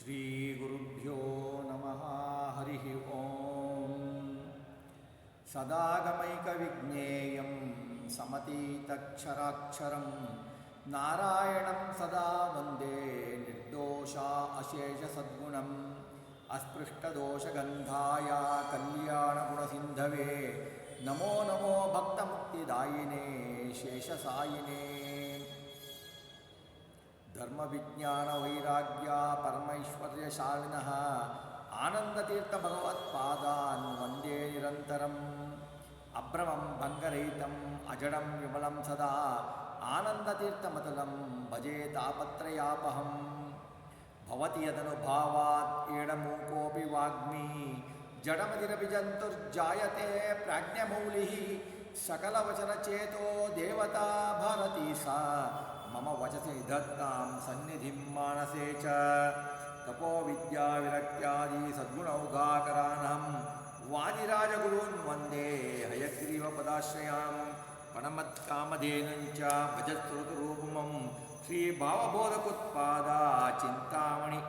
श्रीगुरुभ्यो नमः हरिः ॐ सदागमैकविज्ञेयं समतीतक्षराक्षरं नारायणं सदा वन्दे निर्दोषा अशेषसद्गुणम् अस्पृष्टदोषगन्धाय कल्याणगुणसिन्धवे नमो नमो भक्तमुक्तिदायिने शेषसायिने धर्मविज्ञानवैराग्या परमैश्वर्यशालिनः आनन्दतीर्थभगवत्पादान् वन्दे निरन्तरम्। अभ्रमं भङ्गरहितम् अजडं विमलं सदा। आनन्दतीर्थमतलं भजे तापत्रयापहं भवति यदनुभावात् एडमूकोऽपि वाग्मी। वाग्मी जडमतिरभिजन्तुर्जायते प्राज्ञमौलिः। सकलवचनचेतो देवता भारती सा मम वचसि निधत्तां सन्निधिं मानसे च तपोविद्याविरक्त्यादि सद्गुणौघाकरानहं वादिराजगुरून् वन्दे हयग्रीवपदाश्रयां पणमत्कामधेनुञ्च भजत्सृतरूपमं श्रीभावबोधकुत्पादा चिन्तामणि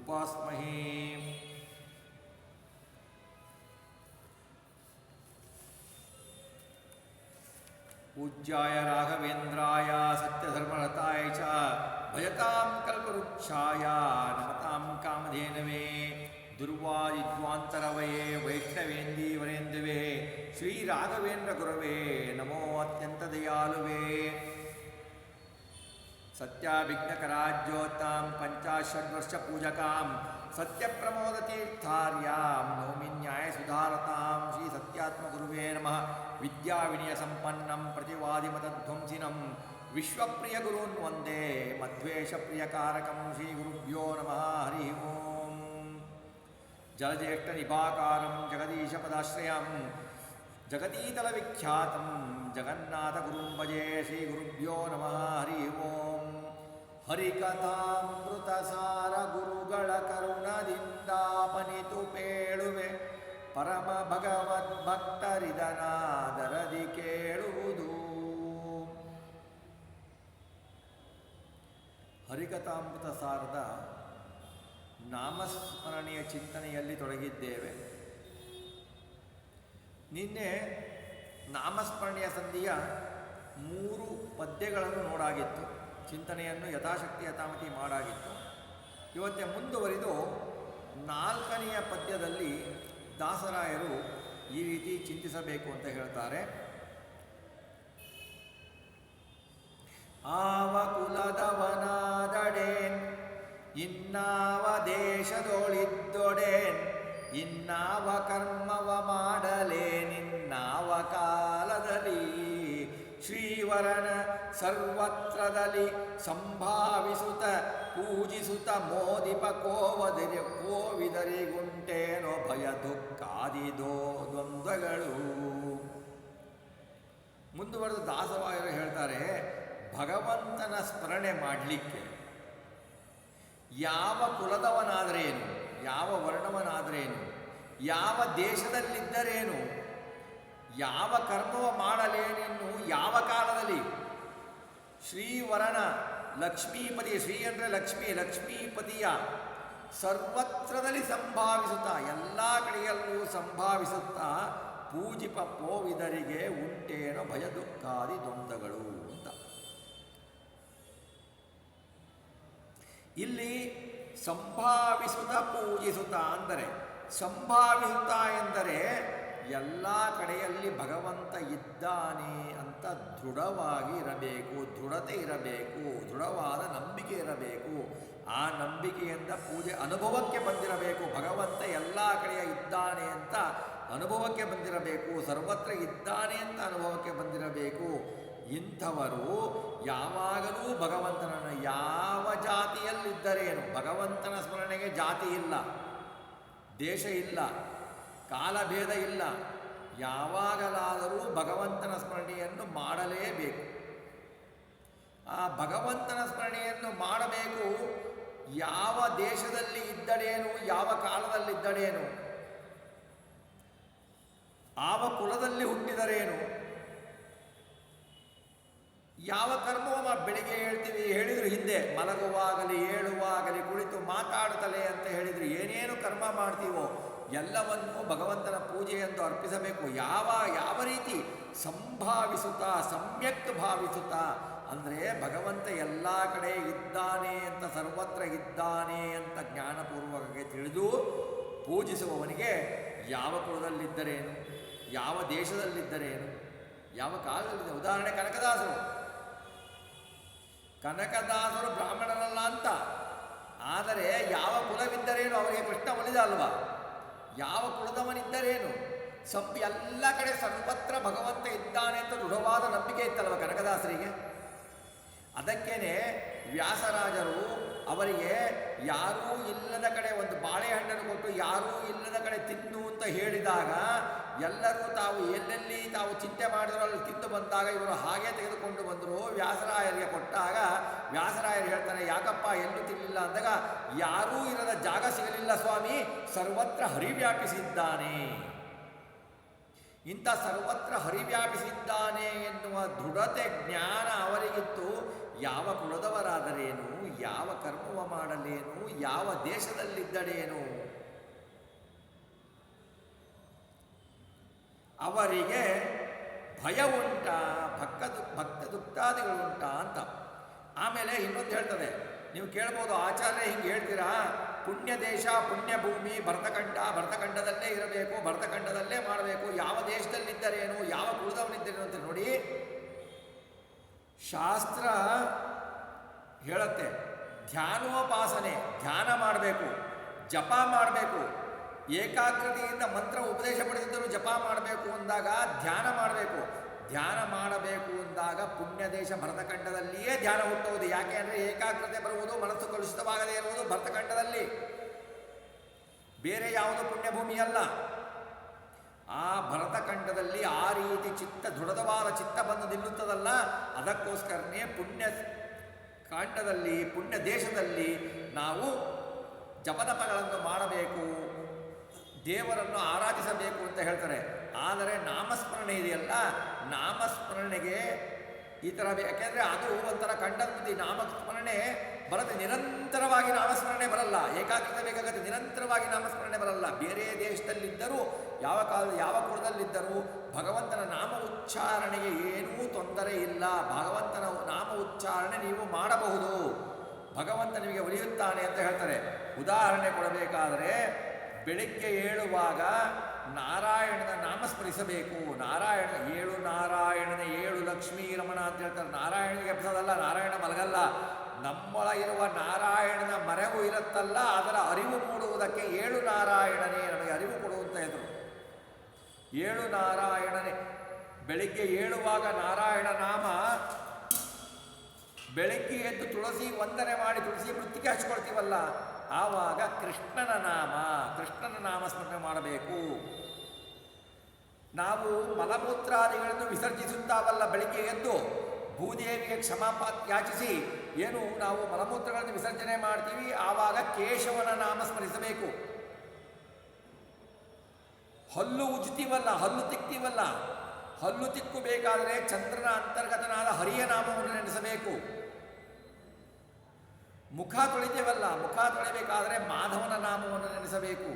उपास्महे पूज्याय राघवेन्द्राय सत्यधर्मरताय च भजतां कल्पवृक्षाय नमतां कामधेनवे दुर्वादिद्वान्तरवये वैष्णवेन्दीवरेन्दुवे श्रीराघवेन्द्रगुरवे नमो अत्यन्तदयालुवे सत्याभिघ्नकराज्योतां సత్యప్రమోదతీర్థార్యాం నౌమి న్యాయసుధారతాం శ్రీ సత్యాత్మగురువే నమ. విద్యావినయసంపన్నం ప్రతివాదిమతధ్వంసినం. విశ్వప్రియగురున్ వందే మధ్వేషప్రియకారకం శ్రీగురుభ్యో నమ. హరి ఓం. జలజ్యేష్ఠనిభాకారం జగదీశపదాశ్రయం. జగతీతల విఖ్యాతం జగన్నాథగురుం భజే శ్రీగురుభ్యో నమ. హరి ఓం. ಹರಿಕಥಾಮೃತಸಾರ ಗುರುಗಳ ಕರುಣದಿಂದಾಪನಿತು ಪೇಳುವೆ. ಪರಮ ಭಗವದ್ಭಕ್ತರಿದನಾದರದಿ ಕೇಳುವುದು. ಹರಿಕಥಾಮೃತ ಸಾರದ ನಾಮಸ್ಮರಣೆಯ ಚಿಂತನೆಯಲ್ಲಿ ತೊಡಗಿದ್ದೇವೆ. ನಿನ್ನೆ ನಾಮಸ್ಮರಣೆಯ ಸಂಧಿಯ ಮೂರು ಪದ್ಯಗಳನ್ನು ನೋಡಾಗಿತ್ತು. ಚಿಂತನೆಯನ್ನು ಯಥಾಶಕ್ತಿ ಯಥಾಮತಿ ಮಾಡಾಗಿತ್ತು. ಇವತ್ತೆ ಮುಂದುವರಿದು ನಾಲ್ಕನೆಯ ಪದ್ಯದಲ್ಲಿ ದಾಸರಾಯರು ಈ ರೀತಿ ಚಿಂತಿಸಬೇಕು ಅಂತ ಹೇಳ್ತಾರೆ. ಆವ ಕುಲದವನಾದಡೇನ್ ಇನ್ನಾವ ದೇಶದೊಳಿದ್ದೊಡೇನ್, ಇನ್ನಾವ ಕರ್ಮವ ಮಾಡಲೇನಿನ್ನಾವ ಕಾಲದಲ್ಲಿ ಶ್ರೀವರನ ಸರ್ವತ್ರದಲ್ಲಿ ಸಂಭಾವಿಸುತ್ತ ಪೂಜಿಸುತ್ತ ಮೋದಿಪ ಕೋವದಿರಿ ಕೋವಿದರಿಗುಂಟೇನೋ ಭಯ ದುಃಖಾದಿದೋ ದ್ವಂದ್ವಗಳು. ಮುಂದುವರೆದು ದಾಸವಾಯರು ಹೇಳ್ತಾರೆ, ಭಗವಂತನ ಸ್ಮರಣೆ ಮಾಡಲಿಕ್ಕೆ. ಯಾವ ಕುಲದವನಾದರೇನು, ಯಾವ ವರ್ಣವನಾದರೇನು, ಯಾವ ದೇಶದಲ್ಲಿದ್ದರೇನು ಯಾವ ಕರ್ಮವ ಮಾಡಲೇನೆನ್ನು ಯಾವ ಕಾಲದಲ್ಲಿ? ಶ್ರೀವರಣ ಲಕ್ಷ್ಮೀಪತಿ, ಶ್ರೀ ಅಂದರೆ ಲಕ್ಷ್ಮೀ, ಲಕ್ಷ್ಮೀಪತಿಯ ಸರ್ವತ್ರದಲ್ಲಿ ಸಂಭಾವಿಸುತ್ತಾ, ಎಲ್ಲ ಕಡೆಯಲ್ಲೂ ಸಂಭಾವಿಸುತ್ತಾ ಪೂಜಿಪ ಪೋವಿದರಿಗೆ ಉಂಟೇನೋ ಭಯ ದುಃಖಾದಿ ದ್ವಂದ್ವಗಳು ಅಂತ. ಇಲ್ಲಿ ಸಂಭಾವಿಸುತ್ತ ಪೂಜಿಸುತ್ತಾ ಅಂದರೆ, ಸಂಭಾವಿಸುತ್ತಾ ಎಂದರೆ ಎಲ್ಲ ಕಡೆಯಲ್ಲಿ ಭಗವಂತ ಇದ್ದಾನೆ ಅಂತ ದೃಢವಾಗಿ ಇರಬೇಕು, ದೃಢತೆ ಇರಬೇಕು, ದೃಢವಾದ ನಂಬಿಕೆ ಇರಬೇಕು. ಆ ನಂಬಿಕೆಯಿಂದ ಪೂಜೆ ಅನುಭವಕ್ಕೆ ಬಂದಿರಬೇಕು. ಭಗವಂತ ಎಲ್ಲ ಕಡೆಯ ಇದ್ದಾನೆ ಅಂತ ಅನುಭವಕ್ಕೆ ಬಂದಿರಬೇಕು, ಸರ್ವತ್ರ ಇದ್ದಾನೆ ಅಂತ ಅನುಭವಕ್ಕೆ ಬಂದಿರಬೇಕು. ಇಂಥವರು ಯಾವಾಗಲೂ ಭಗವಂತನನ್ನು ಯಾವ ಜಾತಿಯಲ್ಲಿದ್ದರೇನು? ಭಗವಂತನ ಸ್ಮರಣೆಗೆ ಜಾತಿ ಇಲ್ಲ, ದೇಶ ಇಲ್ಲ. ಕಾಲಭೇದ ಇಲ್ಲ. ಯಾವಾಗಲಾದರೂ ಭಗವಂತನ ಸ್ಮರಣೆಯನ್ನು ಮಾಡಲೇಬೇಕು. ಆ ಭಗವಂತನ ಸ್ಮರಣೆಯನ್ನು ಮಾಡಬೇಕು. ಯಾವ ದೇಶದಲ್ಲಿ ಇದ್ದಡೇನು ಯಾವ ಕಾಲದಲ್ಲಿದ್ದಡೇನು ಯಾವ ಕುಲದಲ್ಲಿ ಹುಟ್ಟಿದರೇನು, ಯಾವ ಕರ್ಮವ ಬೆಳಿಗ್ಗೆ ಹೇಳ್ತೀವಿ ಹೇಳಿದ್ರು ಹಿಂದೆ, ಮಲಗುವಾಗಲಿ, ಏಳುವಾಗಲಿ, ಕುಳಿತು ಮಾತಾಡುತ್ತಲೆ ಅಂತ ಹೇಳಿದರು ಏನೇನು ಕರ್ಮ ಮಾಡ್ತೀವೋ ಎಲ್ಲವನ್ನೂ ಭಗವಂತನ ಪೂಜೆ ಎಂದು ಅರ್ಪಿಸಬೇಕು. ಯಾವ ಯಾವ ರೀತಿ? ಸಂಭಾವಿಸುತ್ತಾ ಸಮ್ಯಕ್ ಭಾವಿಸುತ್ತಾ? ಅಂದರೆ ಭಗವಂತ ಎಲ್ಲ ಕಡೆ ಇದ್ದಾನೆ ಅಂತ, ಸರ್ವತ್ರ ಇದ್ದಾನೆ ಅಂತ ಜ್ಞಾನಪೂರ್ವಕವಾಗಿ ತಿಳಿದು ಪೂಜಿಸುವವನಿಗೆ ಯಾವ ಕುಲದಲ್ಲಿದ್ದರೇನು? ಯಾವ ದೇಶದಲ್ಲಿದ್ದರೇನು? ಯಾವ ಕಾಲದಲ್ಲಿದೆ ಉದಾಹರಣೆ ಕನಕದಾಸರು. ಕನಕದಾಸರು ಬ್ರಾಹ್ಮಣರಲ್ಲ ಅಂತ. ಆದರೆ ಯಾವ ಕುಲವಿದ್ದರೇನು? ಅವರಿಗೆ ಕೃಷ್ಣ ಒಲಿದ ಅಲ್ವಾ? ಯಾವ ಕುಲದವನಿದ್ದರೇನು? ಸಂ ಎಲ್ಲ ಕಡೆ ಸರ್ವತ್ರ ಭಗವಂತ ಇದ್ದಾನೆ ಅಂತ ದೃಢವಾದ ನಂಬಿಕೆ ಇತ್ತಲ್ವ ಕನಕದಾಸರಿಗೆ? ಅದಕ್ಕೇನೆ ವ್ಯಾಸರಾಜರು ಅವರಿಗೆ ಯಾರೂ ಇಲ್ಲದ ಕಡೆ ಒಂದು ಬಾಳೆಹಣ್ಣನ್ನು ಕೊಟ್ಟು ಯಾರೂ ಇಲ್ಲದ ಕಡೆ ತಿನ್ನು ಅಂತ ಹೇಳಿದಾಗ ಎಲ್ಲರೂ ತಾವು ಎಲ್ಲೆಲ್ಲಿ ತಾವು ಚಿಂತೆ ಮಾಡಿದ್ರು ಅಲ್ಲಿ ತಿಂದು ಬಂದಾಗ ಇವರು ಹಾಗೆ ತೆಗೆದುಕೊಂಡು ಬಂದರು. ವ್ಯಾಸರಾಯರಿಗೆ ಕೊಟ್ಟಾಗ ವ್ಯಾಸರಾಯರು ಹೇಳ್ತಾರೆ, ಯಾಕಪ್ಪ ಎಲ್ಲೂ ತಿನ್ನಲಿಲ್ಲ ಅಂದಾಗ, ಯಾರೂ ಇರದ ಜಾಗ ಸಿಗಲಿಲ್ಲ ಸ್ವಾಮಿ, ಸರ್ವತ್ರ ಹರಿವ್ಯಾಪಿಸಿದ್ದಾನೆ. ಇಂಥ ಸರ್ವತ್ರ ಹರಿವ್ಯಾಪಿಸಿದ್ದಾನೆ ಎನ್ನುವ ದೃಢತೆ ಜ್ಞಾನ ಅವರಿಗಿತ್ತು. ಯಾವ ಕುಲದವರಾದರೇನು, ಯಾವ ಕರ್ಮವ ಮಾಡಲೇನು, ಯಾವ ದೇಶದಲ್ಲಿದ್ದಡೇನು ಅವರಿಗೆ ಭಯ ಉಂಟಾ, ಭಕ್ತ ಭಕ್ತ ದುಃಖಾದಿಗಳುಂಟಾ ಅಂತ. ಆಮೇಲೆ ಇನ್ನೊಂದು ಹೇಳ್ತದೆ, ನೀವು ಕೇಳ್ಬೋದು, ಆಚಾರ್ಯ ಹಿಂಗೆ ಹೇಳ್ತೀರಾ, ಪುಣ್ಯ ದೇಶ, ಪುಣ್ಯ ಭೂಮಿ, ಭರತಖಂಡ, ಭರತಖಂಡದಲ್ಲೇ ಇರಬೇಕು, ಭರತಖಂಡದಲ್ಲೇ ಮಾಡಬೇಕು, ಯಾವ ದೇಶದಲ್ಲಿದ್ದರೇನು, ಯಾವ ಕುಲದವನಿದ್ದರೇನು ಅಂತ ನೋಡಿ ಶಾಸ್ತ್ರ ಹೇಳುತ್ತೆ. ಧ್ಯಾನೋಪಾಸನೆ, ಧ್ಯಾನ ಮಾಡಬೇಕು, ಜಪ ಮಾಡಬೇಕು. ಏಕಾಗ್ರತೆಯಿಂದ ಮಂತ್ರ ಉಪದೇಶ ಪಡೆದಿದ್ದರೂ ಜಪ ಮಾಡಬೇಕು ಅಂದಾಗ ಧ್ಯಾನ ಮಾಡಬೇಕು. ಧ್ಯಾನ ಮಾಡಬೇಕು ಅಂದಾಗ ಪುಣ್ಯ ದೇಶ ಭರತಖಂಡದಲ್ಲಿಯೇ ಧ್ಯಾನ ಹುಟ್ಟುವುದು. ಯಾಕೆ ಅಂದರೆ ಏಕಾಗ್ರತೆ ಬರುವುದು, ಮನಸ್ಸು ಕಲುಷಿತವಾಗದೇ ಇರುವುದು ಭರತಖಂಡದಲ್ಲಿ. ಬೇರೆ ಯಾವುದು ಪುಣ್ಯಭೂಮಿ ಅಲ್ಲ ಆ ಭರತಖಂಡದಲ್ಲಿ ಆ ರೀತಿ ಚಿತ್ತ, ದೃಢವಾದ ಚಿತ್ತ ಬಂದು ನಿಲ್ಲುತ್ತದಲ್ಲ? ಅದಕ್ಕೋಸ್ಕರನೇ ಪುಣ್ಯ ಕಾಂಡದಲ್ಲಿ, ಪುಣ್ಯ ದೇಶದಲ್ಲಿ ನಾವು ಜಪದಪಗಳನ್ನು ಮಾಡಬೇಕು, ದೇವರನ್ನು ಆರಾಧಿಸಬೇಕು ಅಂತ ಹೇಳ್ತಾರೆ. ಆದರೆ ನಾಮಸ್ಮರಣೆ ಇದೆಯಲ್ಲ? ನಾಮಸ್ಮರಣೆಗೆ ಈ ಥರ ಯಾಕೆಂದರೆ ಅದು ಒಂಥರ ಕಂಡಂತಿ ನಾಮಸ್ಮರಣೆ ಬರದೆ ನಿರಂತರವಾಗಿ ನಾಮಸ್ಮರಣೆ ಬರಲ್ಲ, ಏಕಾಗ್ರತೆ ಬೇಕಾಗತ್ತೆ ನಿರಂತರವಾಗಿ ನಾಮಸ್ಮರಣೆ ಬರಲ್ಲ. ಬೇರೆ ದೇಶದಲ್ಲಿದ್ದರೂ, ಯಾವ ಕಾಲ, ಯಾವ ಕುಲದಲ್ಲಿದ್ದರೂ ಭಗವಂತನ ನಾಮ ಉಚ್ಚಾರಣೆಗೆ ಏನೂ ತೊಂದರೆ ಇಲ್ಲ. ಭಗವಂತನ ನಾಮ ಉಚ್ಚಾರಣೆ ನೀವು ಮಾಡಬಹುದು. ಭಗವಂತ ನಿಮಗೆ ಒಲಿಯುತ್ತಾನೆ ಅಂತ ಹೇಳ್ತಾರೆ. ಉದಾಹರಣೆ ಕೊಡಬೇಕಾದರೆ, ಬೆಳಿಗ್ಗೆ ಏಳುವಾಗ ನಾರಾಯಣನ ನಾಮ ಸ್ಮರಿಸಬೇಕು ನಾರಾಯಣ ಏಳು ನಾರಾಯಣನ ಏಳು ಲಕ್ಷ್ಮೀ ರಮಣ ಅಂತ ಹೇಳ್ತಾರೆ. ನಾರಾಯಣನಿಗೆ ಎಬ್ಸೋದಲ್ಲ ನಾರಾಯಣ ಮಲಗಲ್ಲ. ನಮ್ಮೊಳಗಿರುವ ನಾರಾಯಣನ ಮರೆವು ಇರುತ್ತಲ್ಲ, ಅದರ ಅರಿವು ಮೂಡುವುದಕ್ಕೆ ಏಳು ನಾರಾಯಣನೇ ನಮಗೆ ಅರಿವು ಕೊಡುವಂತ ಇದ್ದರು ಏಳು ನಾರಾಯಣನೇ. ಬೆಳಿಗ್ಗೆ ಏಳುವಾಗ ನಾರಾಯಣ ನಾಮ ಬೆಳಗ್ಗೆ ಎದ್ದು ತುಳಸಿ ವಂದನೆ ಮಾಡಿ, ತುಳಸಿ ಮೃತ್ತಿಗೆ ಹಚ್ಕೊಳ್ತೀವಲ್ಲ ಆವಾಗ ಕೃಷ್ಣನ ನಾಮ ಕೃಷ್ಣನ ನಾಮ ಸ್ಮರಣೆ ಮಾಡಬೇಕು. ನಾವು ಮಲಮೂತ್ರಾದಿಗಳನ್ನು ವಿಸರ್ಜಿಸುತ್ತಾವಲ್ಲ ಬೆಳಿಗ್ಗೆ ಎದ್ದು ಭೂದೇವಿಗೆ ಕ್ಷಮಾಪಾತ್ ಯಾಚಿಸಿ, ಏನು ನಾವು ಮಲಮೂತ್ರಗಳನ್ನು ವಿಸರ್ಜನೆ ಮಾಡ್ತೀವಿ, ಆವಾಗ ಕೇಶವನ ನಾಮ ಸ್ಮರಿಸಬೇಕು. ಹಲ್ಲು ಉಜ್ತೀವಲ್ಲ ಹಲ್ಲು ತಿಕ್ತೀವಲ್ಲ? ಹಲ್ಲು ತಿಕ್ಕು ಬೇಕಾದರೆ ಚಂದ್ರನ ಅಂತರ್ಗತನಾದ ಹರಿಯ ನಾಮವನ್ನು ನೆನೆಸಬೇಕು. ಮುಖ ತೊಳಿತೇವಲ್ಲ, ಮುಖ ತೊಳಿಬೇಕಾದರೆ ಮಾಧವನ ನಾಮವನ್ನು ನೆನೆಸಬೇಕು.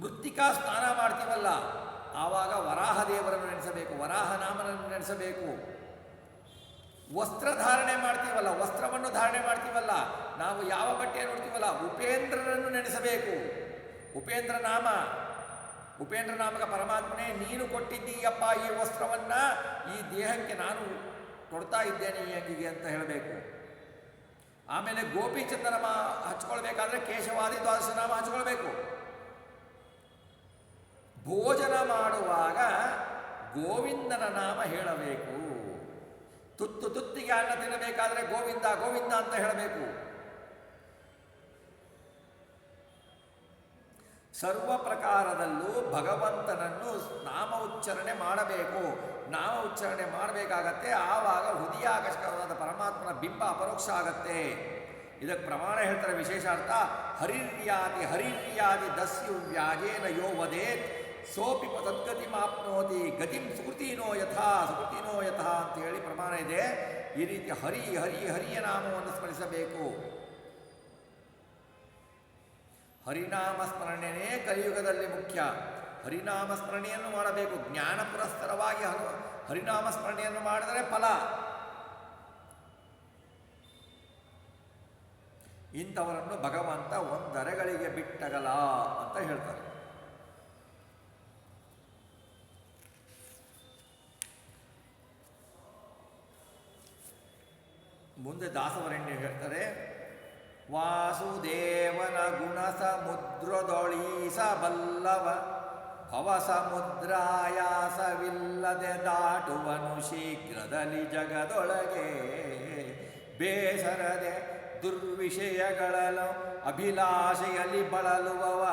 ಮೃತ್ತಿಕಾ ಸ್ನಾನ ಮಾಡ್ತೀವಲ್ಲ, ಆವಾಗ ವರಾಹ ದೇವರನ್ನು ನೆನೆಸಬೇಕು, ವರಾಹ ನಾಮನನ್ನು ನೆನೆಸಬೇಕು. ವಸ್ತ್ರ ಧಾರಣೆ ಮಾಡ್ತೀವಲ್ಲ, ವಸ್ತ್ರವನ್ನು ಧಾರಣೆ ಮಾಡ್ತೀವಲ್ಲ, ನಾವು ಯಾವ ಬಟ್ಟೆ ನೋಡ್ತೀವಲ್ಲ ಉಪೇಂದ್ರರನ್ನು ನೆನೆಸಬೇಕು. ಉಪೇಂದ್ರ ನಾಮ, ಉಪೇಂದ್ರ ನಾಮಕ ಪರಮಾತ್ಮನೇ, ನೀನು ಕೊಟ್ಟಿದ್ದೀಯಪ್ಪ ಈ ವಸ್ತ್ರವನ್ನು, ಈ ದೇಹಕ್ಕೆ ನಾನು ಕೊಡ್ತಾ ಇದ್ದೇನೆ ಈ ಅಂಗಿಗೆ ಅಂತ ಹೇಳಬೇಕು. ಆಮೇಲೆ ಗೋಪಿಚಂದನ ಮಾ ಹಚ್ಕೊಳ್ಬೇಕಾದ್ರೆ ಕೇಶವಾದಿ ದ್ವಾದಶ ನಾಮ ಹಚ್ಕೊಳ್ಬೇಕು. ಭೋಜನ ಮಾಡುವಾಗ ಗೋವಿಂದನ ನಾಮ ಹೇಳಬೇಕು. ತುತ್ತು ತುತ್ತಿಗೆ ಅನ್ನ ತಿನ್ನಬೇಕಾದ್ರೆ ಗೋವಿಂದ ಗೋವಿಂದ ಅಂತ ಹೇಳಬೇಕು. ಸರ್ವ ಪ್ರಕಾರದಲ್ಲೂ ಭಗವಂತನನ್ನು ನಾಮ ಉಚ್ಚಾರಣೆ ಮಾಡಬೇಕು. ನಾಮ ಉಚ್ಚಾರಣೆ ಮಾಡಬೇಕಾಗತ್ತೆ, ಆವಾಗ ಹೃದಯಾಕರ್ಷಕವಾದ ಪರಮಾತ್ಮನ ಬಿಂಬ ಅಪರೋಕ್ಷ ಆಗತ್ತೆ. ಇದಕ್ಕೆ ಪ್ರಮಾಣ ಹೇಳ್ತಾರೆ ವಿಶೇಷಾರ್ಥ, ಹರಿರ್ಯಾದಿ ಹರಿರ್ಯಾದಿ ದಸ್ಯು ವ್ಯಾಜೇನ ಯೋ ವದೇತ್, ಸೋಪಿ ತದ್ಗತಿ ಮಾಪ್ನೋತಿ ಗತಿಂ ಸುಕೃತಿನೋ ಯಥಾ ಸುಕೃತಿನೋ ಯಥಾ ಅಂತ ಹೇಳಿ ಪ್ರಮಾಣ ಇದೆ. ಈ ರೀತಿ ಹರಿ ಹರಿ ಹರಿಯ ನಾಮವನ್ನು ಸ್ಮರಿಸಬೇಕು. ಹರಿನಾಮ ಸ್ಮರಣೆಯೇ ಕಲಿಯುಗದಲ್ಲಿ ಮುಖ್ಯ. ಹರಿನಾಮ ಸ್ಮರಣೆಯನ್ನು ಮಾಡಬೇಕು. ಜ್ಞಾನ ಪುರಸ್ಸರವಾಗಿ ಹರಿನಾಮ ಸ್ಮರಣೆಯನ್ನು ಮಾಡಿದರೆ ಫಲ. ಇಂಥವರನ್ನು ಭಗವಂತ ಒಂದರೆಗಳಿಗೆ ಬಿಟ್ಟಗಲ ಅಂತ ಹೇಳ್ತಾರೆ. ಮುಂದೆ ದಾಸವರಣ್ಯ ಹೇಳ್ತಾರೆ, ವಾಸುದೇವನ ಗುಣ ಸಮುದ್ರದೊಳೀಸ ಬಲ್ಲವ ಭವ ಸಮುದ್ರಾಯಾಸವಿಲ್ಲದೆ ದಾಟುವನು ಶೀಘ್ರದಲ್ಲಿ ಜಗದೊಳಗೆ. ಬೇಸರದೆ ದುರ್ವಿಷಯಗಳಲು ಅಭಿಲಾಷೆಯಲ್ಲಿ ಬಳಲುವವ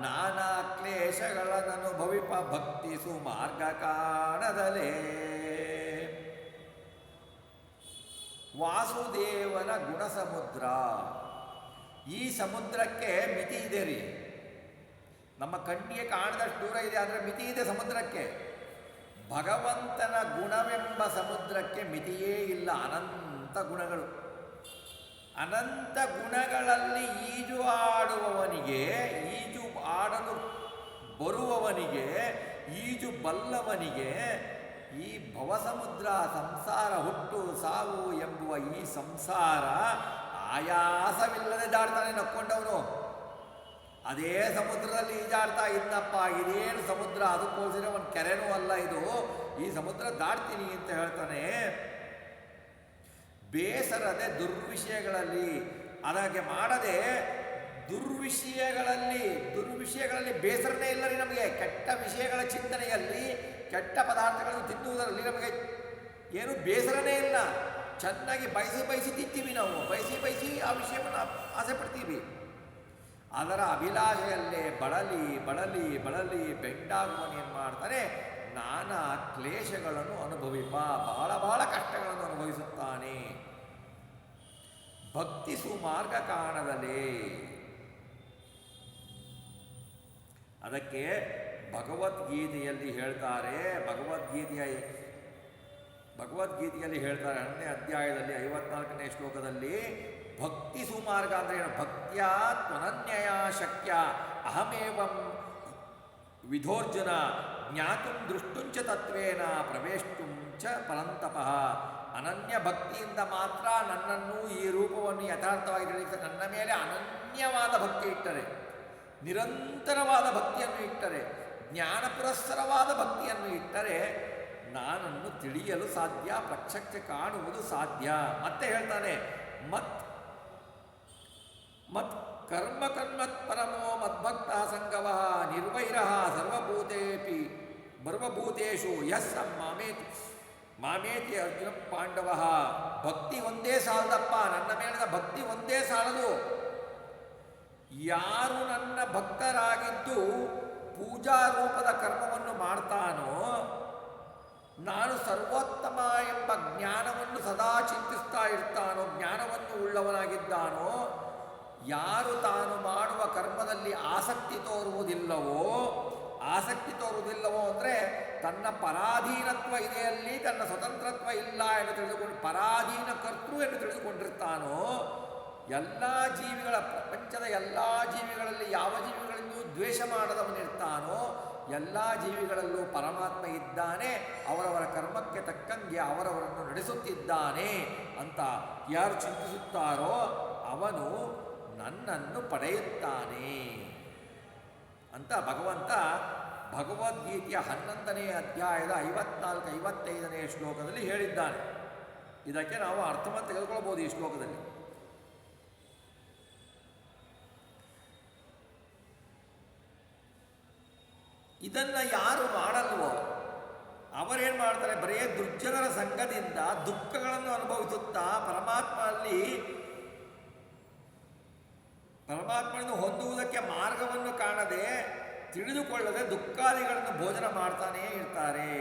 ನಾನಾ ಕ್ಲೇಶಗಳನ್ನನುಭವಿಪ ಭಕ್ತಿ ಮಾರ್ಗ ಕಾಣದಲೇ. ವಾಸುದೇವನ ಗುಣಸಮುದ್ರ. ಈ ಸಮುದ್ರಕ್ಕೆ ಮಿತಿ ಇದೆ ರೀ. ನಮ್ಮ ಕಣ್ಣಿಗೆ ಕಾಣದಷ್ಟು ದೂರ ಇದೆ, ಆದರೆ ಮಿತಿ ಇದೆ ಸಮುದ್ರಕ್ಕೆ. ಭಗವಂತನ ಗುಣವೆಂಬ ಸಮುದ್ರಕ್ಕೆ ಮಿತಿಯೇ ಇಲ್ಲ, ಅನಂತ ಗುಣಗಳು. ಅನಂತ ಗುಣಗಳಲ್ಲಿ ಈಜು ಆಡುವವನಿಗೆ, ಈಜು ಆಡಲು ಬರುವವನಿಗೆ, ಈಜು ಬಲ್ಲವನಿಗೆ ಈ ಭವಸಮುದ್ರ ಸಂಸಾರ ಹುಟ್ಟು ಸಾವು ಎಂಬುವ ಈ ಸಂಸಾರ ಆಯಾಸವಿಲ್ಲದೆ ದಾಡ್ತಾನೆ ನಕ್ಕೊಂಡವನು. ಅದೇ ಸಮುದ್ರದಲ್ಲಿ ಈಜಾಡ್ತಾ ಇದ್ದಪ್ಪ, ಇದೇನು ಸಮುದ್ರ? ಅದಕ್ಕೋಸ್ಕರ ಒಂದು ಕೆರೆನೂ ಅಲ್ಲ ಇದು. ಈ ಸಮುದ್ರ ದಾಟ್ತೀನಿ ಅಂತ ಹೇಳ್ತಾನೆ. ಬೇಸರದೆ ದುರ್ವಿಷಯಗಳಲ್ಲಿ ಅದಕ್ಕೆ ಮಾಡದೆ ದುರ್ವಿಷಯಗಳಲ್ಲಿ ದುರ್ವಿಷಯಗಳಲ್ಲಿ ಬೇಸರನೇ ಇಲ್ಲ ನಮಗೆ. ಕೆಟ್ಟ ವಿಷಯಗಳ ಚಿಂತನೆಯಲ್ಲಿ, ಕೆಟ್ಟ ಪದಾರ್ಥಗಳನ್ನು ತಿನ್ನುವುದರಲ್ಲಿ ನಮಗೆ ಏನು ಬೇಸರನೇ ಇಲ್ಲ. ಚೆನ್ನಾಗಿ ಬಯಸಿ ಬಯಸಿ ತಿಂತೀವಿ ನಾವು. ಬಯಸಿ ಬಯಸಿ ಆ ವಿಷಯವನ್ನು ಆಸೆ ಪಡ್ತೀವಿ ಅದರ ಅಭಿಲಾಷೆಯಲ್ಲೇ ಬಳಲಿ ಬಳಲಿ ಬಳಲಿ ಬೆಂಡಾಗುವನೇನು ಮಾಡ್ತಾನೆ? ನಾನಾ ಕ್ಲೇಶಗಳನ್ನು ಅನುಭವಿಪ ಬಹಳ ಬಹಳ ಕಷ್ಟಗಳನ್ನು ಅನುಭವಿಸುತ್ತಾನೆ. ಭಕ್ತಿ ಸುಮಾರ್ಗ ಕಾಣದಲೇ. ಅದಕ್ಕೆ ಭಗವದ್ಗೀತೆಯಲ್ಲಿ ಹೇಳ್ತಾರೆ, ಭಗವದ್ಗೀತೆಯ, ಭಗವದ್ಗೀತೆಯಲ್ಲಿ ಹೇಳ್ತಾರೆ ಹತ್ತನೇ ಅಧ್ಯಾಯದಲ್ಲಿ ಐವತ್ನಾಲ್ಕನೇ ಶ್ಲೋಕದಲ್ಲಿ ಭಕ್ತಿ ಸುಮಾರ್ಗ ಅಂದರೆ ಏನು? ಭಕ್ತಿಯ ತ್ವನನ್ಯಯ ಶಕ್ಯ ಅಹಮೇವಂ ವಿಧೋರ್ಜುನ ಜ್ಞಾತು ದೃಷ್ಟುಂಚ ತತ್ವೇನ ಪ್ರವೇಷ್ಟುಂ ಚ ಪರಂತಪಃ. ಅನನ್ಯ ಭಕ್ತಿಯಿಂದ ಮಾತ್ರ ನನ್ನನ್ನು ಈ ರೂಪವನ್ನು ಯಥಾರ್ಥವಾಗಿ ತಿಳಿಸ ನನ್ನ ಮೇಲೆ ಅನನ್ಯವಾದ ಭಕ್ತಿ ಇಟ್ಟರೆ, ನಿರಂತರವಾದ ಭಕ್ತಿಯನ್ನು ಇಟ್ಟರೆ, ಜ್ಞಾನ ಪುರಸ್ಸರವಾದ ಭಕ್ತಿಯನ್ನು ಇಟ್ಟರೆ ನಾನನ್ನು ತಿಳಿಯಲು ಸಾಧ್ಯ, ಪ್ರತ್ಯಕ್ಷ ಕಾಣುವುದು ಸಾಧ್ಯ. ಮತ್ತೆ ಹೇಳ್ತಾನೆ, ಮತ್ ಕರ್ಮ ಕರ್ಮತ್ ಪರಮೋ ಮದ್ಭಕ್ತ ಸಂಗವ ನಿರ್ವೈರ ಸರ್ವಭೂತೇಪಿ ಸರ್ವಭೂತೇಶು ಯಸ್ ಮಾಮೇತಿ ಮಾಮೇತಿ ಅರ್ಜುನ ಪಾಂಡವ ಭಕ್ತಿ ಒಂದೇ ಸಾಲದಪ್ಪ, ನನ್ನ ಮೇಲಿನ ಭಕ್ತಿ ಒಂದೇ ಸಾಲದು. ಯಾರು ನನ್ನ ಭಕ್ತರಾಗಿದ್ದು ಪೂಜಾ ರೂಪದ ಕರ್ಮವನ್ನು ಮಾಡ್ತಾನೋ, ನಾನು ಸರ್ವೋತ್ತಮ ಎಂಬ ಜ್ಞಾನವನ್ನು ಸದಾ ಚಿಂತಿಸ್ತಾ ಇರ್ತಾನೋ, ಜ್ಞಾನವನ್ನು ಉಳ್ಳವನಾಗಿದ್ದಾನೋ ಯಾರು ತಾನು ಮಾಡುವ ಕರ್ಮದಲ್ಲಿ ಆಸಕ್ತಿ ತೋರುವುದಿಲ್ಲವೋ ಆಸಕ್ತಿ ತೋರುವುದಿಲ್ಲವೋ ಅಂದರೆ ತನ್ನ ಪರಾಧೀನತ್ವ ಇದೆಯಲ್ಲಿ, ತನ್ನ ಸ್ವತಂತ್ರತ್ವ ಇಲ್ಲ ಎಂದು ತಿಳಿದುಕೊಂಡು, ಪರಾಧೀನ ಕರ್ತೃ ಎಂದು ತಿಳಿದುಕೊಂಡಿರ್ತಾನೋ, ಎಲ್ಲ ಜೀವಿಗಳ, ಪ್ರಪಂಚದ ಎಲ್ಲ ಜೀವಿಗಳಲ್ಲಿ ಯಾವ ಜೀವಿಗಳಿಂದೂ ದ್ವೇಷ ಮಾಡದವನಿರ್ತಾನೋ, ಎಲ್ಲ ಜೀವಿಗಳಲ್ಲೂ ಪರಮಾತ್ಮ ಇದ್ದಾನೆ, ಅವರವರ ಕರ್ಮಕ್ಕೆ ತಕ್ಕಂಗೆ ಅವರವರನ್ನು ನಡೆಸುತ್ತಿದ್ದಾನೆ ಅಂತ ಯಾರು ಚಿಂತಿಸುತ್ತಾರೋ ಅವನು ನನ್ನನ್ನು ಪಡೆಯುತ್ತಾನೆ. ಅಂತ ಭಗವಂತ ಭಗವದ್ಗೀತೆಯ ಹನ್ನೊಂದನೇ ಅಧ್ಯಾಯದ ಐವತ್ನಾಲ್ಕು, ಐವತ್ತೈದನೇ ಶ್ಲೋಕದಲ್ಲಿ ಹೇಳಿದ್ದಾನೆ. ಇದಕ್ಕೆ ನಾವು ಅರ್ಥವನ್ನು ತೆಗೆದುಕೊಳ್ಬೋದು ಈ ಶ್ಲೋಕದಲ್ಲಿ. ಇದನ್ನು ಯಾರು ಮಾಡಲ್ವೋ, ಅವರೇನು ಮಾಡ್ತಾರೆ, ಬರೀ ದುರ್ಜನರ ಸಂಘದಿಂದ ದುಃಖಗಳನ್ನು ಅನುಭವಿಸುತ್ತಾ ಪರಮಾತ್ಮ ಅಲ್ಲಿ ಪರಮಾತ್ಮನನ್ನು ಹೊಂದುವುದಕ್ಕೆ ಮಾರ್ಗವನ್ನು ಕಾಣದೆ ತಿಳಿದುಕೊಳ್ಳದೆ ದುಃಖಾದಿಗಳನ್ನು ಭೋಜನ ಮಾಡ್ತಾನೇ ಇರ್ತಾರೆ.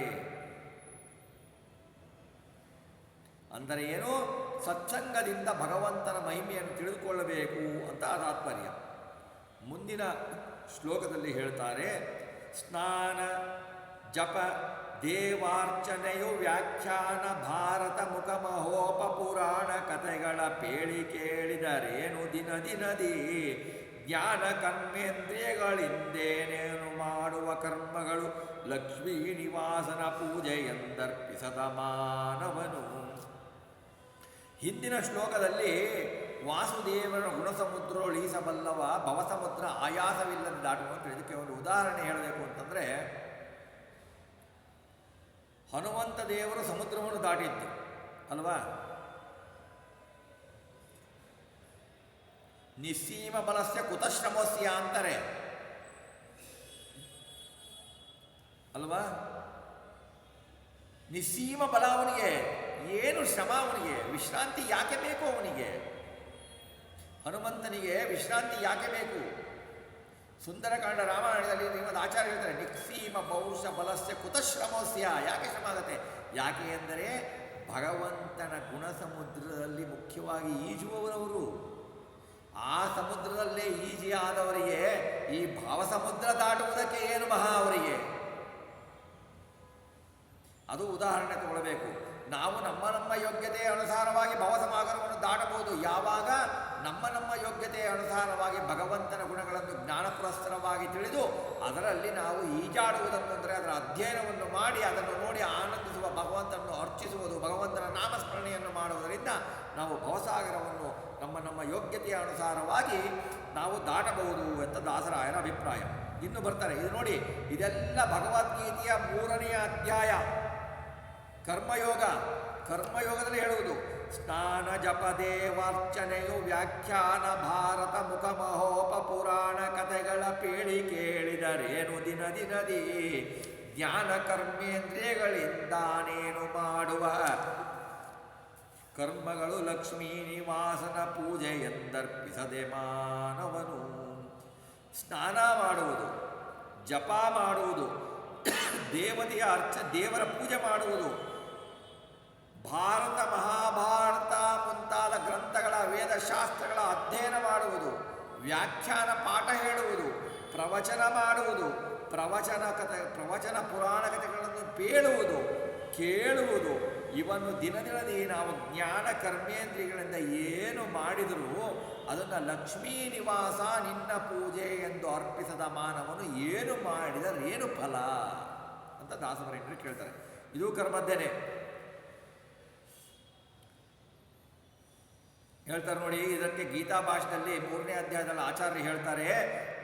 ಅಂದರೆ ಏನು? ಸತ್ಸಂಗದಿಂದ ಭಗವಂತನ ಮಹಿಮೆಯನ್ನು ತಿಳಿದುಕೊಳ್ಳಬೇಕು ಅಂತ ತಾತ್ಪರ್ಯ ಮುಂದಿನ ಶ್ಲೋಕದಲ್ಲಿ ಹೇಳ್ತಾರೆ, ಸ್ನಾನ, ಜಪ ದೇವಾರ್ಚನೆಯು ವ್ಯಾಖ್ಯಾನ ಭಾರತ ಮುಖ ಮಹೋಪ ಪುರಾಣ ಕಥೆಗಳ ಪೇಳಿ ಕೇಳಿದರೇನು ದಿನ ದಿನದಿ ಜ್ಞಾನ ಕರ್ಮೇಂದ್ರಿಯಗಳಿಂದೇನೇನು ಮಾಡುವ ಕರ್ಮಗಳು? ಲಕ್ಷ್ಮೀ ನಿವಾಸನ ಪೂಜೆಯೆಂದರ್ಪಿಸದ ಮಾನವನು. ಹಿಂದಿನ ಶ್ಲೋಕದಲ್ಲಿ ವಾಸುದೇವನ ಗುಣಸಮುದ್ರೋಳೀಸಬಲ್ಲವ ಭವಸಮುದ್ರ ಆಯಾಸವಿಲ್ಲದ ದಾಟುವಂತ ಇದಕ್ಕೆ ಒಂದು ಉದಾಹರಣೆ ಹೇಳಬೇಕು ಅಂತಂದರೆ ಹನುಮಂತ ದೇವರು ಸಮುದ್ರವನ್ನು ದಾಟಿದ್ದು, ಅಲ್ವಾ? ನಿಸ್ಸೀಮ ಬಲಸ್ಯ ಕುತಶ್ರಮಸ್ಯ ಅಂತಾರೆ. ಅಲ್ವಾ? ನಿಸ್ಸೀಮ ಬಲ ಅವನಿಗೆ, ಏನು ಶ್ರಮ ಅವನಿಗೆ, ವಿಶ್ರಾಂತಿ ಯಾಕೆ ಬೇಕು ಅವನಿಗೆ? ಹನುಮಂತನಿಗೆ ವಿಶ್ರಾಂತಿ ಯಾಕೆ ಬೇಕು? ಸುಂದರಕಾಂಡ ರಾಮಾಯಣದಲ್ಲಿ ಶ್ರೀಮದ್ ಆಚಾರ್ಯ ಹೇಳ್ತಾರೆ ನಿಕ್ಸೀಮ ಪೌರುಷ ಬಲಸ್ಯ ಕುತಶ್ರಮೋಸ್ಯ. ಯಾಕೆ ಶ್ರಮ ಆಗುತ್ತೆ? ಯಾಕೆ ಎಂದರೆ ಭಗವಂತನ ಗುಣ ಸಮುದ್ರದಲ್ಲಿ ಮುಖ್ಯವಾಗಿ ಈಜುವವರವರು. ಆ ಸಮುದ್ರದಲ್ಲೇ ಈಜಿ ಆದವರಿಗೆ ಈ ಭಾವಸಮುದ್ರ ದಾಟುವುದಕ್ಕೆ ಏನು ಮಹಾ ಅವರಿಗೆ? ಅದು ಉದಾಹರಣೆ ತಗೊಳ್ಬೇಕು. ನಾವು ನಮ್ಮ ನಮ್ಮ ಯೋಗ್ಯತೆಯ ಅನುಸಾರವಾಗಿ ಭವಸಮಾಗರವನ್ನು ದಾಟಬಹುದು. ಯಾವಾಗ? ನಮ್ಮ ನಮ್ಮ ಯೋಗ್ಯತೆಯ ಅನುಸಾರವಾಗಿ ಭಗವಂತನ ಗುಣಗಳನ್ನು ಜ್ಞಾನಪುರಸ್ಸರವಾಗಿ ತಿಳಿದು ಅದರಲ್ಲಿ ನಾವು ಈಜಾಡುವುದನ್ನು ಅಂದರೆ ಅದರ ಅಧ್ಯಯನವನ್ನು ಮಾಡಿ ಅದನ್ನು ನೋಡಿ ಆನಂದಿಸುವ ಭಗವಂತನನ್ನು ಅರ್ಚಿಸುವುದು, ಭಗವಂತನ ನಾಮಸ್ಮರಣೆಯನ್ನು ಮಾಡುವುದರಿಂದ ನಾವು ಭವಸಾಗರವನ್ನು ನಮ್ಮ ನಮ್ಮ ಯೋಗ್ಯತೆಯ ಅನುಸಾರವಾಗಿ ನಾವು ದಾಟಬಹುದು ಅಂತ ದಾಸರಾಯನ ಅಭಿಪ್ರಾಯ. ಇನ್ನು ಬರ್ತಾರೆ. ಇದು ನೋಡಿ, ಇದೆಲ್ಲ ಭಗವದ್ಗೀತೆಯ ಮೂರನೆಯ ಅಧ್ಯಾಯ. ಕರ್ಮಯೋಗ, ಕರ್ಮಯೋಗದಲ್ಲಿ ಹೇಳುವುದು, ಸ್ನಾನ ಜಪ ದೇವಾರ್ಚನೆಯು ವ್ಯಾಖ್ಯಾನ ಭಾರತ ಮುಖಮಹೋಪ ಪುರಾಣ ಕಥೆಗಳ ಪೀಳಿ ಕೇಳಿದರೇನು ದಿನ ದಿನದಿ? ಜ್ಞಾನ ಕರ್ಮೇಂದ್ರಿಯಗಳಿಂದಾನೇನು ಮಾಡುವ? ಕರ್ಮಗಳು ಲಕ್ಷ್ಮೀ ನಿವಾಸನ ಪೂಜೆ ಎಂದರ್ಪಿಸದೆ ಮಾನವನು. ಸ್ನಾನ ಮಾಡುವುದು, ಜಪ ಮಾಡುವುದು, ದೇವತೆಯ ಅರ್ಚ, ದೇವರ ಪೂಜೆ ಮಾಡುವುದು ಭಾರತ ಮಹಾಭಾರತ ಮುಂತಾದ ಗ್ರಂಥಗಳ ವೇದಶಾಸ್ತ್ರಗಳ ಅಧ್ಯಯನ ಮಾಡುವುದು, ವ್ಯಾಖ್ಯಾನ ಪಾಠ ಹೇಳುವುದು, ಪ್ರವಚನ ಮಾಡುವುದು, ಪ್ರವಚನ ಕಥೆ, ಪ್ರವಚನ ಪುರಾಣ ಕಥೆಗಳನ್ನು ಪೇಳುವುದು ಕೇಳುವುದು, ಇವನ್ನು ದಿನ ದಿನದಿ ನಾವು ಜ್ಞಾನ ಕರ್ಮೇಂದ್ರಿಯಗಳಿಂದ ಏನು ಮಾಡಿದರೂ ಅದನ್ನು ಲಕ್ಷ್ಮೀ ನಿವಾಸ ನಿನ್ನ ಪೂಜೆ ಎಂದು ಅರ್ಪಿಸದ ಮಾನವನು ಏನು ಮಾಡಿದರೆ ಏನು ಫಲ? ಅಂತ ದಾಸವರೇಂದ್ರ ಕೇಳ್ತಾರೆ. ಇದು ಕರ್ಮದ್ದೇನೆ ಹೇಳ್ತಾರೆ ನೋಡಿ, ಇದಕ್ಕೆ ಗೀತಾ ಭಾಷೆಯಲ್ಲಿ ಮೂರನೇ ಅಧ್ಯಾಯದಲ್ಲಿ ಆಚಾರ್ಯ ಹೇಳ್ತಾರೆ,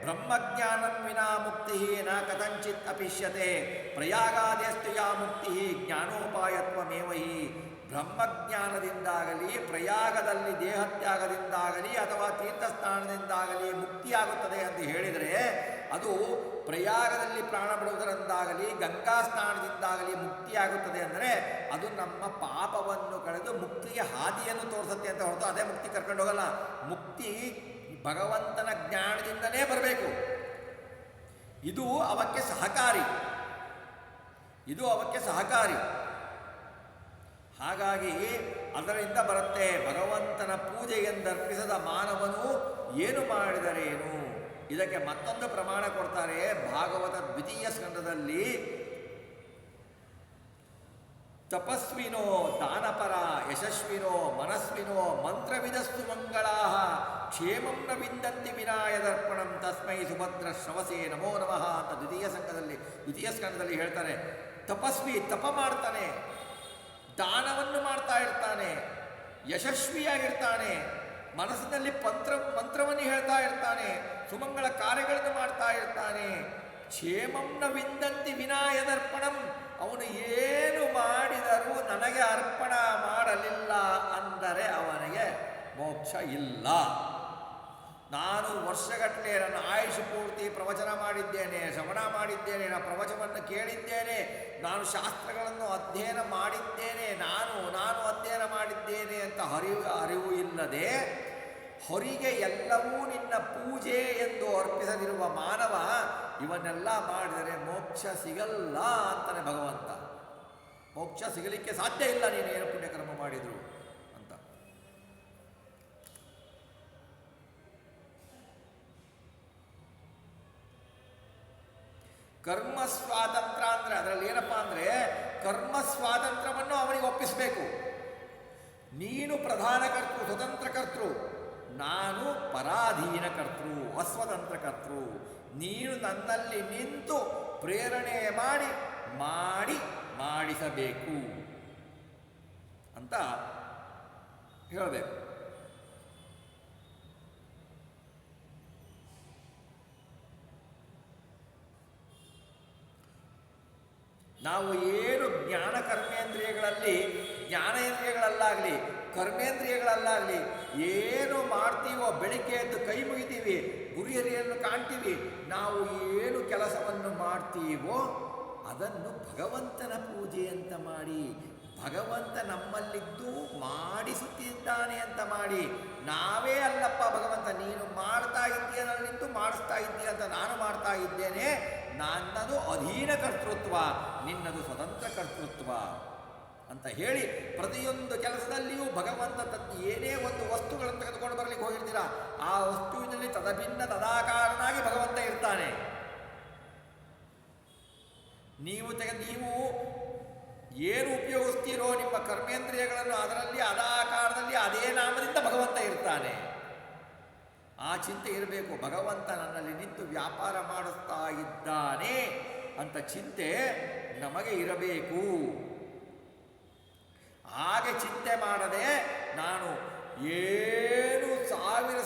ಬ್ರಹ್ಮಜ್ಞಾನಂ ವಿನಾ ಮುಕ್ತಿ ನ ಕಥಂಚಿತ್ ಅಪಿಷ್ಯತೆ ಪ್ರಯಾಗಾದೇಸ್ತು ಯಾ ಮುಕ್ತಿ ಜ್ಞಾನೋಪಾಯತ್ವಮೇವಹಿ, ಬ್ರಹ್ಮಜ್ಞಾನದಿಂದಾಗಲಿ, ಪ್ರಯಾಗದಲ್ಲಿ ದೇಹತ್ಯಾಗದಿಂದಾಗಲಿ ಅಥವಾ ತೀರ್ಥಸ್ಥಾನದಿಂದಾಗಲಿ ಮುಕ್ತಿಯಾಗುತ್ತದೆ ಅಂತ ಹೇಳಿದರೆ ಅದು ಪ್ರಯಾಗದಲ್ಲಿ ಪ್ರಾಣ ಬಿಡುವುದರಿಂದಾಗಲಿ, ಗಂಗಾ ಸ್ನಾನದಿಂದಾಗಲಿ ಮುಕ್ತಿಯಾಗುತ್ತದೆ ಅಂದರೆ ಅದು ನಮ್ಮ ಪಾಪವನ್ನು ಕಳೆದು ಮುಕ್ತಿಯ ಹಾದಿಯನ್ನು ತೋರಿಸುತ್ತೆ ಅಂತ ಹೊರತು ಅದೇ ಮುಕ್ತಿ ಕರ್ಕೊಂಡು ಹೋಗಲ್ಲ. ಮುಕ್ತಿ ಭಗವಂತನ ಜ್ಞಾನದಿಂದಲೇ ಬರಬೇಕು. ಇದು ಅವಕ್ಕೆ ಸಹಕಾರಿ. ಇದು ಅವಕ್ಕೆ ಸಹಕಾರಿ. ಹಾಗಾಗಿ ಅದರಿಂದ ಬರುತ್ತೆ ಭಗವಂತನ ಪೂಜೆಗೆಂದರ್ಪಿಸದ ಮಾನವನು ಏನು ಮಾಡಿದರೇನು? ಇದಕ್ಕೆ ಮತ್ತೊಂದು ಪ್ರಮಾಣ ಕೊಡ್ತಾರೆ ಭಾಗವತ ದ್ವಿತೀಯ ಸ್ಕಂಧದಲ್ಲಿ ತಪಸ್ವಿನೋ ದಾನಪರ, ಯಶಸ್ವಿನೋ ಮನಸ್ವಿನೋ ಮಂತ್ರವಿದಸ್ತು ಮಂಗಳಾ ಕ್ಷೇಮಂ ನ ವಿಂದಂತಿ ವಿನಾಯದರ್ಪಣಂ ತಸ್ಮೈ ಸುಭದ್ರ ಶ್ರವಸೆ ನಮೋ ನಮಃ ಅಂತ ದ್ವಿತೀಯ ಸಂಘದಲ್ಲಿ ದ್ವಿತೀಯ ಸ್ಕಂಧದಲ್ಲಿ ಹೇಳ್ತಾರೆ. ತಪಸ್ವಿ ತಪ ಮಾಡ್ತಾನೆ, ದಾನವನ್ನು ಮಾಡ್ತಾ ಇರ್ತಾನೆ, ಯಶಸ್ವಿಯಾಗಿರ್ತಾನೆ. ಮನಸ್ಸಿನಲ್ಲಿ ಪಂತ್ರ, ಮಂತ್ರವನ್ನು ಹೇಳ್ತಾ ಇರ್ತಾನೆ, ಸುಮಂಗಳ ಕಾರ್ಯಗಳನ್ನು ಮಾಡ್ತಾ ಇರ್ತಾನೆ. ಕ್ಷೇಮಂನ ವಿಂದಂತಿ ವಿನಾಯದರ್ಪಣಂ ಅವನು ಏನು ಮಾಡಿದರೂ ನನಗೆ ಅರ್ಪಣ ಮಾಡಲಿಲ್ಲ ಅಂದರೆ ಅವನಿಗೆ ಮೋಕ್ಷ ಇಲ್ಲ. ನಾನು ವರ್ಷಗಟ್ಟಲೆ ನನ್ನ ಆಯುಷ್ ಪೂರ್ತಿ ಪ್ರವಚನ ಮಾಡಿದ್ದೇನೆ, ಶ್ರವಣ ಮಾಡಿದ್ದೇನೆ ನಾನು ಪ್ರವಚನವನ್ನು ಕೇಳಿದ್ದೇನೆ, ನಾನು ಶಾಸ್ತ್ರಗಳನ್ನು ಅಧ್ಯಯನ ಮಾಡಿದ್ದೇನೆ, ನಾನು ನಾನು ಅಧ್ಯಯನ ಮಾಡಿದ್ದೇನೆ ಅಂತ ಹರಿವು, ಅರಿವು ಇಲ್ಲದೆ ಹೊರಿಗೆ ಎಲ್ಲವೂ ನಿನ್ನ ಪೂಜೆ ಎಂದು ಅರ್ಪಿಸದಿರುವ ಮಾನವ ಇವನ್ನೆಲ್ಲ ಮಾಡಿದರೆ ಮೋಕ್ಷ ಸಿಗಲ್ಲ ಅಂತಾನೆ ಭಗವಂತ. ಮೋಕ್ಷ ಸಿಗಲಿಕ್ಕೆ ಸಾಧ್ಯ ಇಲ್ಲ ನೀನು ಏನು ಪುಣ್ಯಕರ್ಮ ಮಾಡಿದ್ರು. ಸ್ವಾತಂತ್ರ್ಯ ಅಂದರೆ ಅದರಲ್ಲಿ ಏನಪ್ಪ ಅಂದರೆ ಕರ್ಮ ಸ್ವಾತಂತ್ರ್ಯವನ್ನು ಅವನಿಗೆ ಒಪ್ಪಿಸಬೇಕು. ನೀನು ಪ್ರಧಾನ ಕರ್ತೃ, ಸ್ವತಂತ್ರ ಕರ್ತೃ, ನಾನು ಪರ ಪರಾಧೀನ ಕರ್ತೃ, ಅಸ್ವತಂತ್ರ ಕರ್ತೃ. ನೀನು ನನ್ನಲ್ಲಿ ನಿಂತು ಪ್ರೇರಣೆ ಮಾಡಿ ಮಾಡಿ, ಮಾಡಿಸಬೇಕು ಅಂತ ಹೇಳಬೇಕು. ನಾವು ಏನು ಜ್ಞಾನ ಕರ್ಮೇಂದ್ರಿಯಗಳಲ್ಲಿ ಜ್ಞಾನೇಂದ್ರಿಯಗಳಲ್ಲಾಗಲಿ ಕರ್ಮೇಂದ್ರಿಯಗಳಲ್ಲಾಗಲಿ ಏನು ಮಾಡ್ತೀವೋ ಬೆಳಿಗ್ಗೆ ಎದ್ದು ಕೈ ಮುಗಿತೀವಿ, ಗುರಿಯರಿಯನ್ನು ಕಾಣ್ತೀವಿ, ನಾವು ಏನು ಕೆಲಸವನ್ನು ಮಾಡ್ತೀವೋ ಅದನ್ನು ಭಗವಂತನ ಪೂಜೆ ಅಂತ ಮಾಡಿ, ಭಗವಂತ ನಮ್ಮಲ್ಲಿದ್ದು ಮಾಡಿಸುತ್ತಿದ್ದಾನೆ ಅಂತ ಮಾಡಿ, ನಾವೇ ಅಲ್ಲಪ್ಪ ಭಗವಂತ ನೀನು ಮಾಡ್ತಾ ಇದ್ದೀಯ ನಿಂತು ಮಾಡಿಸ್ತಾ ಇದ್ದೀಯ ಅಂತ ನಾನು ಮಾಡ್ತಾ ಇದ್ದೇನೆ ನನ್ನದು ಅಧೀನ ಕರ್ತೃತ್ವ, ನಿನ್ನದು ಸ್ವತಂತ್ರ ಕರ್ತೃತ್ವ ಅಂತ ಹೇಳಿ ಪ್ರತಿಯೊಂದು ಕೆಲಸದಲ್ಲಿಯೂ ಭಗವಂತ ತನ್ನ ಏನೇ ಒಂದು ವಸ್ತುಗಳನ್ನು ತೆಗೆದುಕೊಂಡು ಬರಲಿಕ್ಕೆ ಹೋಗಿರ್ತೀರ, ಆ ವಸ್ತುವಿನಲ್ಲಿ ತದಭಿನ್ನ ತದಾಕಾರನಾಗಿ ಭಗವಂತ ಇರ್ತಾನೆ. ನೀವು ತೆಗೆ, ನೀವು ಏನು ಉಪಯೋಗಿಸ್ತೀರೋ ನಿಮ್ಮ ಕರ್ಮೇಂದ್ರಿಯಗಳನ್ನು ಅದರಲ್ಲಿ, ಅದಾಕಾರದಲ್ಲಿ, ಅದೇ ನಾಮದಿಂದ ಭಗವಂತ ಇರ್ತಾನೆ. ಆ ಚಿಂತೆ ಇರಬೇಕು. ಭಗವಂತ ನನ್ನಲ್ಲಿ ನಿಂತು ವ್ಯಾಪಾರ ಮಾಡುತ್ತಾ ಇದ್ದಾನೆ ಅಂತ ಚಿಂತೆ ನಮಗೆ ಇರಬೇಕು. ಹಾಗೆ ಚಿಂತೆ ಮಾಡದೆ ನಾನು ಏನು ಸಾವಿರ